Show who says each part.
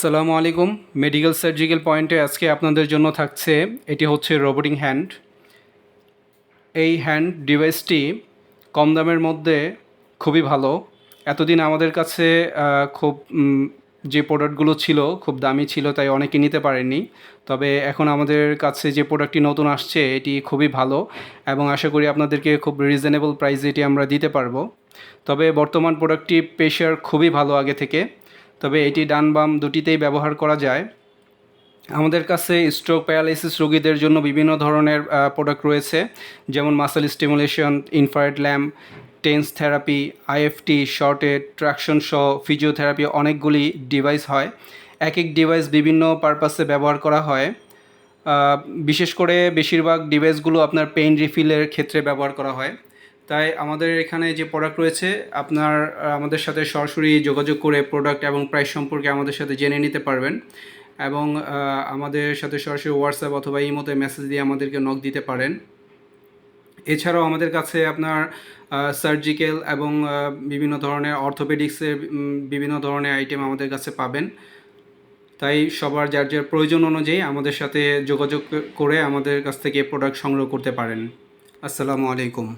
Speaker 1: আসসালামু আলাইকুম। Medical surgical পয়েন্টে আজকে আপনাদের জন্য থাকছে, এটি হচ্ছে রোবোটিং হ্যান্ড। এই হ্যান্ড ডিভাইসটি কম দামের মধ্যে খুবই ভালো। এতদিন আমাদের কাছে খুব যে প্রোডাক্টগুলো ছিল খুব দামি ছিল, তাই অনেকে নিতে পারেননি। তবে এখন আমাদের কাছে যে প্রোডাক্টটি নতুন আসছে, এটি খুবই ভালো এবং আশা করি আপনাদেরকে খুব রিজনেবল প্রাইসে এটি আমরা দিতে পারব। তবে বর্তমান প্রোডাক্টটি পেশার খুবই ভালো আগে থেকে। তবে এটি ডান বাম দুটিতেই ব্যবহার করা যায়। আমাদের কাছে স্ট্রোক প্যারালাইসিস রোগীদের জন্য বিভিন্ন ধরনের প্রোডাক্ট রয়েছে, যেমন muscle stimulation infrared lamp TENS therapy IFT shorted traction সহ ফিজিওথেরাপি অনেকগুলি ডিভাইস হয়। এক এক ডিভাইস বিভিন্ন পারপাসে ব্যবহার করা হয়। বিশেষ করে বেশিরভাগ ডিভাইসগুলো আপনার পেইন রিফিলের ক্ষেত্রে ব্যবহার করা হয়। তাই আমাদের এখানে যে প্রোডাক্ট রয়েছে, আপনার আমাদের সাথে সরাসরি যোগাযোগ করে প্রোডাক্ট এবং প্রাইস সম্পর্কে আমাদের সাথে জেনে নিতে পারবেন এবং আমাদের সাথে সরাসরি হোয়াটসঅ্যাপ অথবা ইমোতে মেসেজ দিয়ে আমাদেরকে নক দিতে পারেন। এছাড়াও আমাদের কাছে আপনার সার্জিক্যাল এবং বিভিন্ন ধরনের অর্থোপেডিক্সের বিভিন্ন ধরনের আইটেম আমাদের কাছে পাবেন। তাই সবার যার যার প্রয়োজন অনুযায়ী আমাদের সাথে যোগাযোগ করে আমাদের কাছ থেকে প্রোডাক্ট সংগ্রহ করতে পারেন। আসসালামু আলাইকুম।